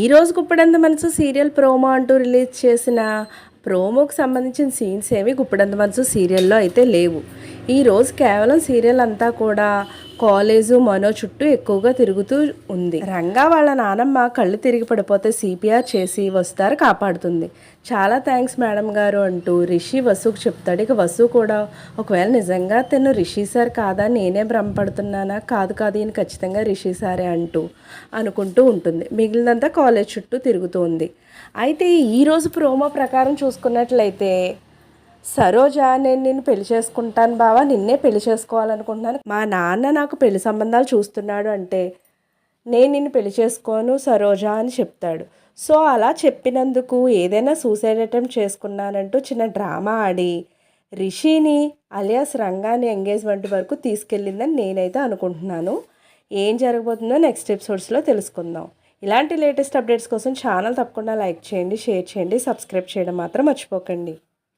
ఈరోజు గుప్పడంత మనసు serial promo అంటూ రిలీజ్ చేసిన ప్రోమోకి సంబంధించిన సీన్స్ ఏవి గుప్పడంత మనసు సీరియల్లో అయితే లేవు. ఈరోజు కేవలం సీరియల్ అంతా కూడా కాలేజు మనో చుట్టూ ఎక్కువగా తిరుగుతూ ఉంది. రంగా వాళ్ళ నానమ్మ కళ్ళు తిరిగి పడిపోతే సిపిఆర్ చేసి వస్తారు కాపాడుతుంది. చాలా థ్యాంక్స్ మేడం గారు అంటూ రిషి వసుకు చెప్తాడు. ఇక వసు కూడా ఒకవేళ నిజంగా తను రిషి సార్ కాదా నేనే భ్రమపడుతున్నానా? కాదు కాదు ఈయన ఖచ్చితంగా రిషి సారే అంటూ అనుకుంటూ ఉంటుంది. మిగిలినంతా కాలేజ్ చుట్టూ తిరుగుతుంది అయితే ఈరోజు ప్రోమో ప్రకారం చూసుకున్నట్లయితే సరోజ నేను నిన్ను పెళ్ళి చేసుకుంటాను బావా నిన్నే పెళ్ళి చేసుకోవాలనుకుంటున్నాను. మా నాన్న నాకు పెళ్ళి సంబంధాలు చూస్తున్నాడు అంటే నేను నిన్ను పెళ్ళి చేసుకోను సరోజ అని చెప్తాడు. సో అలా చెప్పినందుకు ఏదైనా సూసైడ్ అటెంప్ట్ చేసుకున్నానంటూ చిన్న డ్రామా ఆడి రిషిని అలియాస్ రంగాని ఎంగేజ్మెంట్ వరకు తీసుకెళ్ళిందని నేనైతే అనుకుంటున్నాను. ఏం జరగబోతుందో నెక్స్ట్ ఎపిసోడ్స్లో తెలుసుకుందాం. ఇలాంటి లేటెస్ట్ అప్డేట్స్ కోసం ఛానల్ తప్పకుండా లైక్ చేయండి షేర్ చేయండి సబ్స్క్రైబ్ చేయడం మాత్రం మర్చిపోకండి.